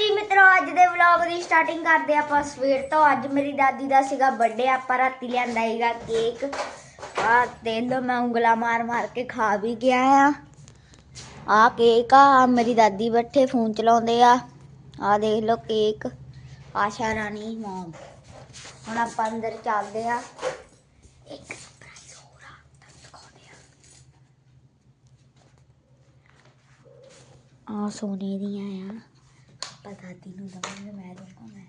ਜੀ ਮਿੱਤਰੋ, ਅੱਜ ਦੇ ਵਲੌਗ ਦੀ ਸਟਾਰਟਿੰਗ ਕਰਦੇ ਆਪਾਂ ਸਵੇਰ ਤੋਂ। ਅੱਜ ਮੇਰੀ ਦਾਦੀ ਦਾ ਸੀਗਾ ਬਰਥਡੇ ਆਪਾਂ ਰਾਤੀ ਲਿਆਂਦਾ ਸੀਗਾ ਕੇਕ ਆ ਦੇਖ ਲਓ, ਮੈਂ ਉਂਗਲਾ ਮਾਰ ਮਾਰ ਕੇ ਖਾ ਵੀ ਗਿਆ ਆ ਆ ਕੇਕ ਆ ਮੇਰੀ ਦਾਦੀ ਬੈਠੇ ਫੋਨ ਚਲਾਉਂਦੇ ਆ। ਆ ਦੇਖ ਲਓ ਕੇਕ ਆਸ਼ਾ ਰਾਣੀ ਮੋਮ ਹੁਣ ਆਪਾਂ ਅੰਦਰ ਚੱਲਦੇ ਆ ਇੱਕ ਸਰਪ੍ਰਾਈਜ਼ ਹੋਰ ਆ, ਤੁਹਾਨੂੰ ਦਿਖਾਉਂਦੇ ਆ ਆ ਸੋਨੇ ਦੀਆਂ ਆ। ਆਪਾਂ ਦਾਦੀ ਨੂੰ ਦਵਾਂਗੇ ਮੈਂ ਦਵਾਂਗਾ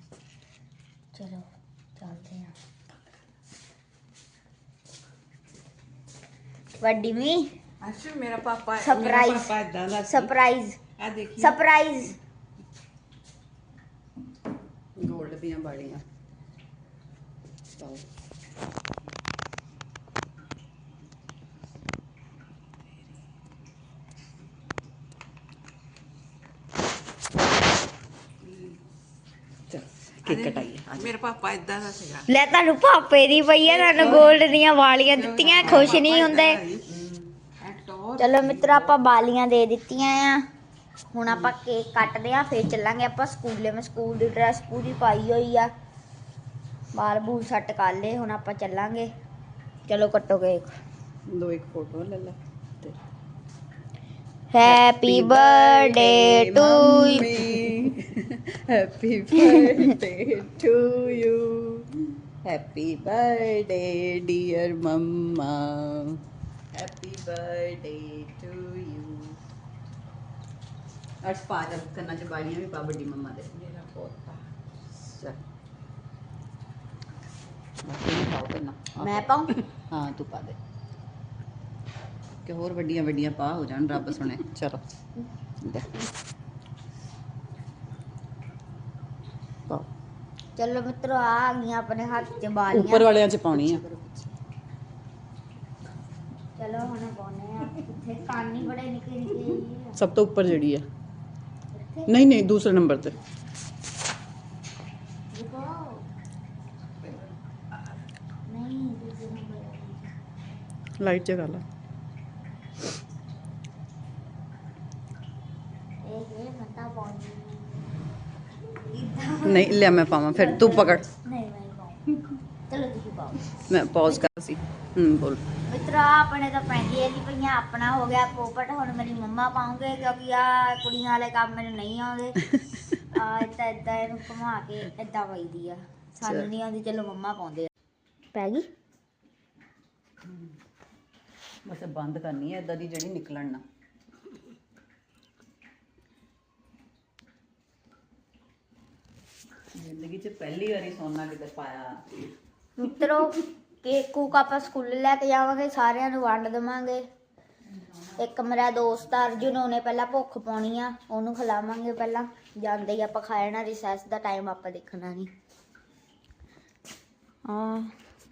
ਚਲੋ ਚੱਲਦੇ ਆ। ਵੱਡੀ ਮੀ ਅੱਛਾ ਮੇਰਾ ਪਾਪਾ Surprise. ਮੇਰਾ ਪਾਪਾ ਇਦਾਂ ਦਾ ਸਰਪ੍ਰਾਈਜ਼ ਆ ਦੇਖੀ। ਸਰਪ੍ਰਾਈਜ਼ ਗੋਲਡ ਦੀਆਂ ਬਾੜੀਆਂ ਪਾਓ ਚੱਲ ਕੇਕ ਕਟਾਈਏ ਮੇਰਾ ਪਾਪਾ ਇਦਾਂ ਦਾ ਸੀਗਾ। ਲੈ ਤੁਹਾਨੂੰ ਪਾਪੇ ਦੀ ਪਈ ਆ ਤੁਹਾਨੂੰ 골ਡ ਦੀਆਂ ਵਾਲੀਆਂ ਦਿੱਤੀਆਂ ਖੁਸ਼ ਨਹੀਂ ਹੁੰਦੇ। ਚਲੋ ਮਿੱਤਰ ਆਪਾਂ ਬਾਲੀਆਂ ਦੇ ਦਿੱਤੀਆਂ ਆ। ਹੁਣ ਆਪਾਂ ਕੇਕ ਕੱਟਦੇ ਆ ਫੇਰ ਚੱਲਾਂਗੇ ਆਪਾਂ ਸਕੂਲੇ। ਮੈਂ ਸਕੂਲ ਦੀ ਡਰੈਸ ਪੂਰੀ ਪਾਈ ਹੋਈ ਆ। ਬਾਲ ਬੂਲ ਸੱਟ ਕਰ ਲਏ ਹੁਣ ਆਪਾਂ ਚੱਲਾਂਗੇ। ਚਲੋ ਕੱਟੋ ਕੇਕ। ਦੋ ਇੱਕ ਫੋਟੋ ਲੈ ਲੈ। Happy birthday to happy birthday to you happy birthday dear mumma happy birthday to you ਅੱਜ ਪਾ ਜਬ ਕੰਨਾਂ ਚ ਬਾੜੀਆਂ ਵੀ ਪਾ ਵੱਡੀ ਮੰਮਾ ਦੇ ਮੇਰਾ ਪੋਤਾ ਪਾਓ ਕੰਨਾਂ ਮੈਂ ਪਾਉਂ ਹਾਂ ਤੂੰ ਪਾ ਦੇ ਕਿ ਹੋਰ ਵੱਡੀਆਂ ਵੱਡੀਆਂ ਪਾ ਹੋ ਜਾਣ ਰੱਬ ਸੁਣੇ ਚਲੋ ਲੈ ਪਾਓ ਚਲੋ ਮਿੱਤਰੋ ਆ ਗਈਆਂ ਆਪਣੇ ਹੱਥ 'ਚ ਬਾਲੀਆਂ। ਉੱਪਰ ਵਾਲਿਆਂ ਚ ਪਾਉਣੀ ਆ। ਚਲੋ ਹੁਣ ਪਾਉਨੇ ਆ। ਇੱਥੇ ਕੰਨ ਹੀ ਬੜੇ ਨਿੱਕੇ ਨਿੱਕੇ ਜਿਹੇ ਆ। ਸਭ ਤੋਂ ਉੱਪਰ ਜਿਹੜੀ ਆ। ਨਹੀਂ ਨਹੀਂ ਦੂਸਰੇ ਨੰਬਰ ਤੇ। ਰੁਕੋ। ਨਹੀਂ ਦੂਜੇ ਨੰਬਰ ਲਾਈਟ ਜਗਾ ਲਾ। ਇਹ ਇਹ ਮਤਾ ਪਾਉਣੀ ਇਦਾਂ ਨਹੀਂ ਲਿਆ ਮੈਂ ਪਾਵਾਂ ਫਿਰ ਤੂੰ ਪਕੜ। ਨਹੀਂ ਮੈਂ ਪਾਉਂ ਚਲੋ ਤੁਸੀਂ ਪਾਓ। ਮੈਂ ਪੌਜ਼ ਕਰ ਸੀ। ਹੂੰ ਬੋਲ। ਮਿੱਤਰਾ ਆਪਣੇ ਤਾਂ ਪੈਂਦੀਆਂ ਨਹੀਂ ਪਈਆਂ ਆਪਣਾ ਹੋ ਗਿਆ ਪੋਪਟ ਹੁਣ ਮੇਰੀ ਮੰਮਾ ਪਾਉਂਗੇ ਕਿਉਂਕਿ ਆ ਕੁੜੀਆਂ ਵਾਲੇ ਕੰਮ ਮੈਨੂੰ ਨਹੀਂ ਆਉਂਦੇ। ਆ ਇੱਦਾਂ ਇੱਦਾਂ ਇਹਨੂੰ ਘੁਮਾ ਕੇ ਇੱਦਾਂ ਵਈਦੀ ਆ। ਸਾਨੂੰ ਨਹੀਂ ਆਉਂਦੀ ਚਲੋ ਮੰਮਾ ਪਾਉਂਦੇ ਆ। ਪੈ ਗਈ? ਬਸ ਬੰਦ ਕਰਨੀ ਹੈ ਇਦਾਂ ਦੀ ਜਿਹੜੀ ਨਿਕਲਣ ਨਾ। ਜ਼ਿੰਦਗੀ 'ਚ ਪਹਿਲੀ ਵਾਰੀ ਸੋਨਾ ਕਿਤੇ ਪਾਇਆ। ਮਿੱਤਰੋ ਕੇਕ ਕੂਕ ਆਪਾਂ ਸਕੂਲ ਲੈ ਕੇ ਜਾਵਾਂਗੇ ਸਾਰਿਆਂ ਨੂੰ ਵੰਡ ਦੇਵਾਂਗੇ। ਇੱਕ ਮੇਰਾ ਦੋਸਤ ਆ ਅਰਜੁਨ ਉਹਨੇ ਪਹਿਲਾਂ ਭੁੱਖ ਪਾਉਣੀ ਆ ਉਹਨੂੰ ਖਿਲਾਵਾਂਗੇ ਪਹਿਲਾਂ। ਜਾਂਦੇ ਹੀ ਆਪਾਂ ਖਾਣਾ ਰਿਸੈਸ ਦਾ ਟਾਈਮ ਆਪਾਂ ਦੇਖਣਾ ਨਹੀਂ। ਆ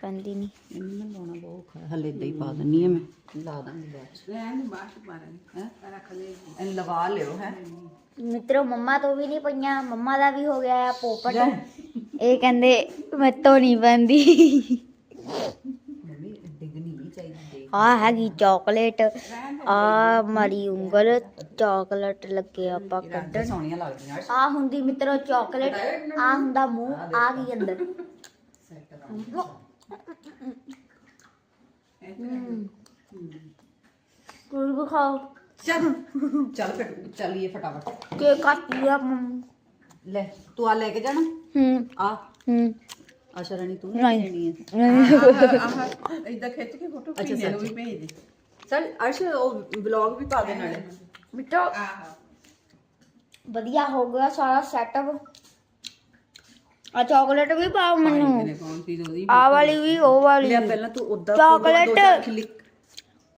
ਪੈਂਦੀ ਨਹੀਂ ਇਹਨੂੰ ਨਾ ਲਾਉਣਾ ਬਹੁਤ ਔਖਾ ਹੈ ਹਲੇ ਇਦਾਂ ਹੀ ਪਾ ਦਿੰਨੀ ਆ ਮੈਂ। ਲਾ ਦਾਂਗੀ ਬਾਅਦ ਚ। ਰਹਿਣ ਬਾਅਦ ਚ ਪਾਣੀ ਹੈ? ਰੱਖ ਲੈ ਇਹਨੂੰ ਲਗਾ ਲਿਓ ਹੈ? ਮਿੱਤਰੋ ਮੰਮਾ ਤੋਂ ਵੀ ਨਹੀਂ ਪਈਆਂ ਮੰਮਾ ਦਾ ਵੀ ਹੋ ਗਿਆ ਆ ਪੋਪਟ। ਇਹ ਕਹਿੰਦੇ ਮੈਂ ਤੋਂ ਨਹੀਂ ਬੰਦੀ ਮੰਮੀ ਡਿੱਗਣੀ ਨਹੀਂ ਚਾਹੀਦੀ ਆ ਹੈਗੀ ਚਾਕਲੇਟ ਆ ਮਾਰੀ ਉਂਗਲ ਚਾਕਲੇਟ ਲੱਗੇ ਆਪਾਂ ਕੱਢਣ। ਸੋਹਣੀਆਂ ਲੱਗਦੀਆਂ ਆ ਹੁੰਦੀ ਮਿੱਤਰੋ ਚਾਕਲੇਟ ਆ ਹੁੰਦਾ ਮੂੰਹ ਆ ਗਈ ਅੰਦਰ। ਵੀ ਖਾਓ ਚੱਲ ਚੱਲ ਫਿਰ ਚੱਲੀਏ ਫਟਾਫਟ। ਕੇ ਕੱਟ ਲਿਆ ਮੰਮ। ਲੈ ਤੂੰ ਆ ਲੈ ਕੇ ਜਾਣਾ? ਹੂੰ। ਆ। ਹੂੰ। ਆਸ਼ਾ ਰਾਣੀ ਤੂੰ ਨਹੀਂ। ਲੈਣੀ ਹੈ। ਆਹ ਇਦਾਂ ਖਿੱਚ ਕੇ ਫੋਟੋ ਅੱਛਾ, ਖਿੱਚ ਨੂੰ ਸੱਚ। ਵੀ ਭੇਜ ਦੇ। ਚੱਲ ਅਰਸ਼ ਉਹ ਵਲੌਗ ਵੀ ਪਾ ਦੇ ਨਾਲੇ। ਮਿੱਤਰੋ ਆਹ। ਵਧੀਆ ਹੋ ਗਿਆ ਸਾਰਾ ਸੈਟਅਪ ਆ ਚਾਕਲੇਟ ਵੀ ਪਾਓ ਮੈਨੂੰ। ਇਹਨੇ ਕੌਣ ਸੀ ਉਹਦੀ? ਆ ਵਾਲੀ ਵੀ ਉਹ ਵਾਲੀ। ਲਿਆ ਪਹਿਲਾਂ ਤੂੰ ਉਦਾਂ Chocolate।